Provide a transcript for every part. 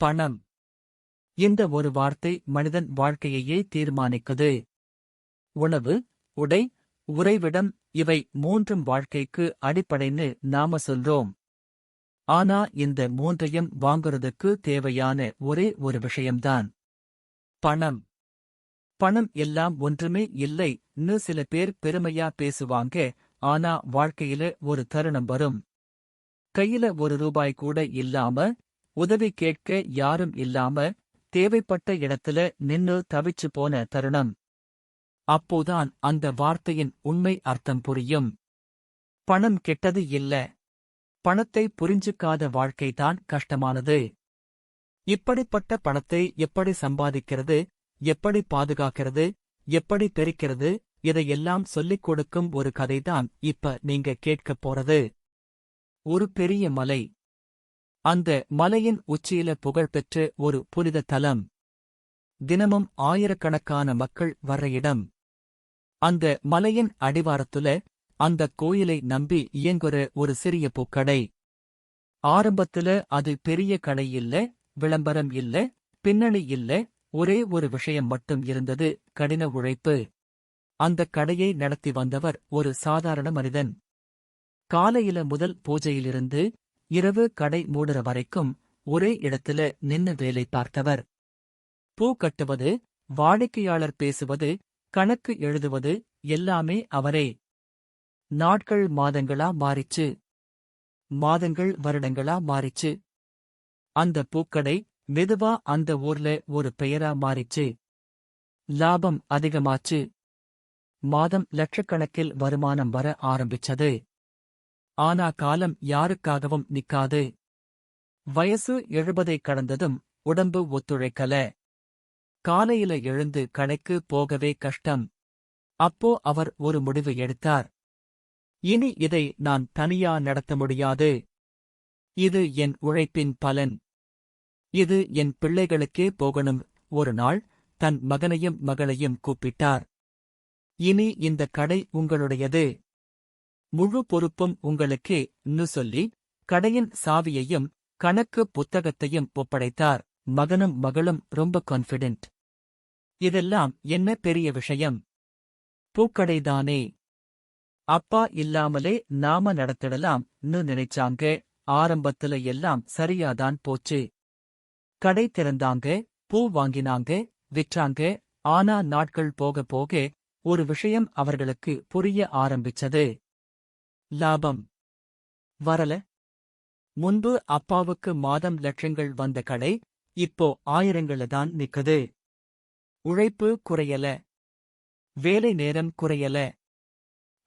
பணம். இந்த ஒரு வார்த்தை மனிதன் வாழ்க்கையையே தீர்மானிக்குது. உணவு உடை உறைவிடம் இவை மூன்றும் வாழ்க்கைக்கு அடிப்படைன்னு நாம சொல்றோம். ஆனா இந்த மூன்றையும் வாங்குறதுக்கு தேவையான ஒரே ஒரு விஷயம்தான். பணம். பணம் எல்லாம் ஒன்றுமே இல்லைன்னு சில பேர் பெருமையா பேசுவாங்க ஆனா வாழ்க்கையில ஒரு தருணம் வரும். கையில ஒரு ரூபாய் கூட இல்லாம உதவி கேட்க யாரும் இல்லாம தேவைப்பட்ட இடத்துல நின்னு தவிச்சு போன தருணம். அப்போதான் அந்த வார்த்தையின் உண்மை அர்த்தம் புரியும். பணம் கெட்டது இல்ல. பணத்தை புரிஞ்சுக்காத வாழ்க்கைதான் கஷ்டமானது. இப்படிப்பட்ட பணத்தை எப்படி சம்பாதிக்கிறது எப்படி பாதுகாக்கிறது எப்படி பெருக்கிறது இதையெல்லாம் சொல்லிக் கொடுக்கும் ஒரு கதைதான் இப்ப நீங்க கேட்கப் போறது. ஒரு பெரிய மலை. அந்த மலையின் உச்சியில புகழ்பெற்ற ஒரு புனித தலம். தினமும் ஆயிரக்கணக்கான மக்கள் வர்ற இடம். அந்த மலையின் அடிவாரத்துல அந்த கோயிலை நம்பி இயங்குற ஒரு சிறிய பூக்கடை. ஆரம்பத்துல அது பெரிய கடை இல்ல விளம்பரம் இல்ல பின்னணி இல்ல ஒரே ஒரு விஷயம் மட்டும் இருந்தது கடின உழைப்பு. அந்த கடையை நடத்தி வந்தவர் ஒரு சாதாரண மனிதன். காலையில முதல் பூஜையிலிருந்து இரவு கடை மூடுற வரைக்கும் ஒரே இடத்துல நின்னு வேலை பார்த்தவர். பூ கட்டுவது வாடிக்கையாளர் பேசுவது கணக்கு எழுதுவது எல்லாமே அவரே. நாட்கள் மாதங்களா மாறிச்சு. மாதங்கள் வருடங்களா மாறிச்சு. அந்த பூக்கடை மெதுவா அந்த ஊர்ல ஒரு பெயரா மாறிச்சு. லாபம் அதிகமாச்சு. மாதம் லட்சக்கணக்கில் வருமானம் வர ஆரம்பிச்சது. ஆனா காலம் யாருக்காகவும் நிக்காது. வயசு எழுபதை கடந்ததும் உடம்பு ஒத்துழைக்கல. காலையில எழுந்து கடைக்கு போகவே கஷ்டம். அப்போ அவர் ஒரு முடிவு எடுத்தார். இனி இதை நான் தனியா நடத்த முடியாது. இது என் உழைப்பின் பலன். இது என் பிள்ளைகளுக்கே போகணும். ஒரு நாள் தன் மகனையும் மகளையும் கூப்பிட்டார். இனி இந்த கடை உங்களுடையது. முழு பொறுப்பும் உங்களுக்கே ன்னு சொல்லி கடையின் சாவியையும் கணக்கு புத்தகத்தையும் ஒப்படைத்தார். மகனும் மகளும் ரொம்ப கான்ஃபிடென்ட் இதெல்லாம் என்ன பெரிய விஷயம்? பூக்கடைதானே? அப்பா இல்லாமலே நாம நடத்திடலாம்னு நினைச்சாங்க. ஆரம்பத்துல எல்லாம் சரியாதான் போச்சு. கடை திறந்தாங்க பூ வாங்கினாங்க விற்றாங்க. ஆனா நாட்கள் போக போக ஒரு விஷயம் அவர்களுக்கு புரிய ஆரம்பிச்சது. லாபம். வரல. முன்பு அப்பாவுக்கு மாதம் லட்சங்கள் வந்த கடை இப்போ ஆயிரங்கள தான் நிக்குது. உழைப்பு குறையல. வேலை நேரம் குறையல.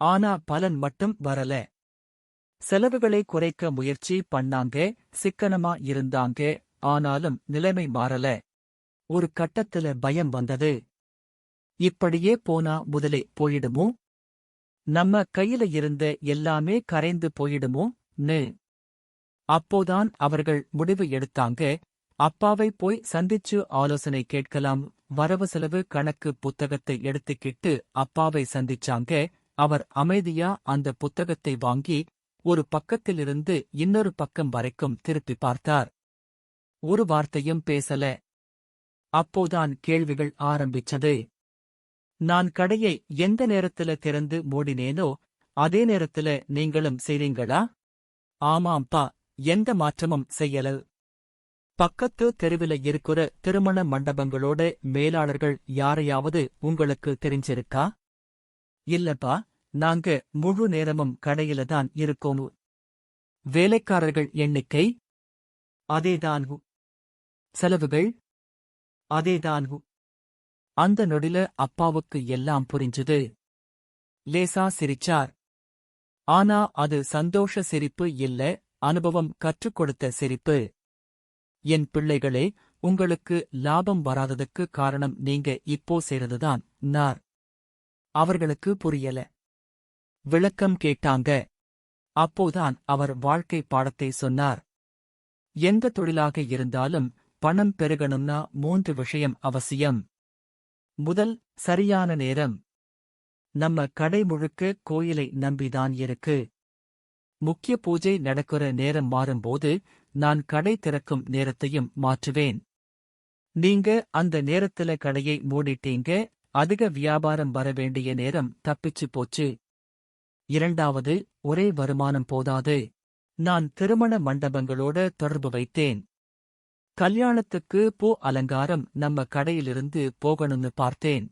ஆனா பலன் மட்டும் வரல. செலவுகளை குறைக்க முயற்சி பண்ணாங்க சிக்கனமா இருந்தாங்க ஆனாலும் நிலைமை மாறல. ஒரு கட்டத்துல பயம் வந்தது. இப்படியே போனா முதலே போயிடுமோ? நம்ம கையில இருந்த எல்லாமே கரைந்து போயிடுமோ? நு. அப்போதான் அவர்கள் முடிவு எடுத்தாங்க. அப்பாவை போய் சந்திச்சு ஆலோசனை கேட்கலாம். வரவு செலவு கணக்கு புத்தகத்தை எடுத்துக்கிட்டு அப்பாவை சந்திச்சாங்க. அவர் அமைதியா அந்த புத்தகத்தை வாங்கி ஒரு பக்கத்திலிருந்து இன்னொரு பக்கம் வரைக்கும் திருப்பி பார்த்தார். ஒரு வார்த்தையும் பேசல. அப்போதான் கேள்விகள் ஆரம்பிச்சது. நான் கடையை எந்த நேரத்துல திறந்து மூடினேனோ அதே நேரத்துல நீங்களும் செய்றீங்களா? ஆமாம்ப்பா எந்த மாற்றமும் செய்யல. பக்கத்து தெருவில இருக்கிற திருமண மண்டபங்களோட மேலாளர்கள் யாரையாவது உங்களுக்கு தெரிஞ்சிருக்கா? இல்லப்பா நாங்க முழு நேரமும் கடையில தான் இருக்கோம். வேலைக்காரர்கள் எண்ணிக்கை? அதேதான் செலவுகள்? அதேதான் அந்த நொடில அப்பாவுக்கு எல்லாம் புரிஞ்சுது. லேசா சிரிச்சார். ஆனா அது சந்தோஷ சிரிப்பு இல்ல அனுபவம் கற்றுக் கொடுத்த சிரிப்பு. என் பிள்ளைகளே உங்களுக்கு லாபம் வராததுக்கு காரணம் நீங்க இப்போ செய்றதுதான் நார் அவர்களுக்கு புரியல. விளக்கம் கேட்டாங்க. அப்போதான் அவர் வாழ்க்கை பாடத்தை சொன்னார். எந்த தொழிலாக இருந்தாலும் பணம் பெருகணும்னா மூன்று விஷயம் அவசியம். முதல் சரியான நேரம். நம்ம கடை முழுக்க கோயிலை நம்பிதான் இருக்கு. முக்கிய பூஜை நடக்கிற நேரம் மாறும்போது நான் கடை திறக்கும் நேரத்தையும் மாற்றுவேன். நீங்க அந்த நேரத்துல கடையை மூடிட்டீங்க அதிக வியாபாரம் வர வேண்டிய நேரம் தப்பிச்சு போச்சு. இரண்டாவது ஒரே வருமானம் போதாது. நான் திருமண மண்டபங்களோட தொடர்பு வைத்தேன். கல்யாணத்துக்கு பூ அலங்காரம் நம்ம கடையிலிருந்து போகணும்னு பார்த்தேன்.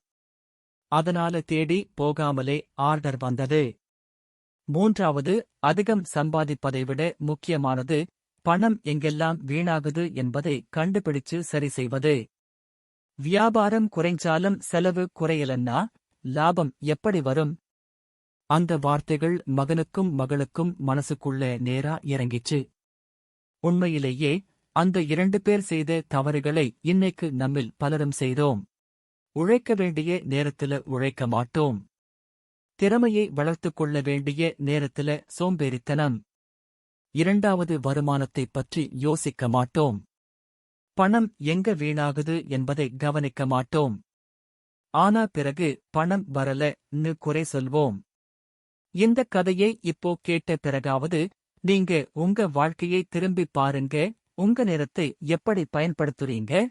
அதனால தேடி போகாமலே ஆர்டர் வந்தது. மூன்றாவது அதிகம் சம்பாதிப்பதை விட முக்கியமானது பணம் எங்கெல்லாம் வீணாகுது என்பதை கண்டுபிடிச்சு சரி செய்வது. வியாபாரம் குறைஞ்சாலும் செலவு குறையலன்னா லாபம் எப்படி வரும்? அந்த வார்த்தைகள் மகனுக்கும் மகளுக்கும் மனசுக்குள்ள நேரா இறங்கிச்சு. உண்மையிலேயே அந்த இரண்டு பேர் செய்த தவறுகளை இன்னைக்கு நம்மில் பலரும் செய்தோம். உழைக்க வேண்டிய நேரத்துல உழைக்க மாட்டோம். திறமையை வளர்த்துக் கொள்ள வேண்டிய நேரத்துல சோம்பேறித்தனம். இரண்டாவது வருமானத்தைப் பற்றி யோசிக்க மாட்டோம். பணம் எங்க வீணாகுது என்பதை கவனிக்க மாட்டோம். ஆனா பிறகு பணம் வரலன்னு குறை சொல்வோம். இந்த கதையை இப்போ கேட்ட பிறகாவது நீங்க உங்க வாழ்க்கையை திரும்பி பாருங்க உங்க நேரத்தை எப்படி பயன்படுத்துறீங்க?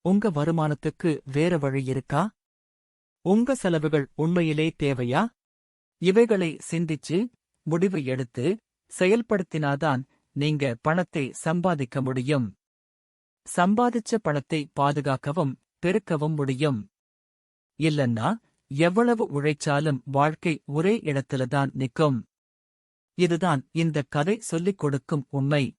உங்க வருமானத்துக்கு வேற வழி இருக்கா? உங்க செலவுகள் உண்மையிலே தேவையா? இவைகளை சிந்திச்சு முடிவு எடுத்து செயல்படுத்தினாதான் நீங்க பணத்தை சம்பாதிக்க முடியும். சம்பாதிச்ச பணத்தை பாதுகாக்கவும் பெருக்கவும் முடியும். இல்லன்னா எவ்வளவு உழைச்சாலும் வாழ்க்கை ஒரே இடத்தில்தான் நிற்கும். இதுதான் இந்த கதை சொல்லிக் கொடுக்கும் உண்மை.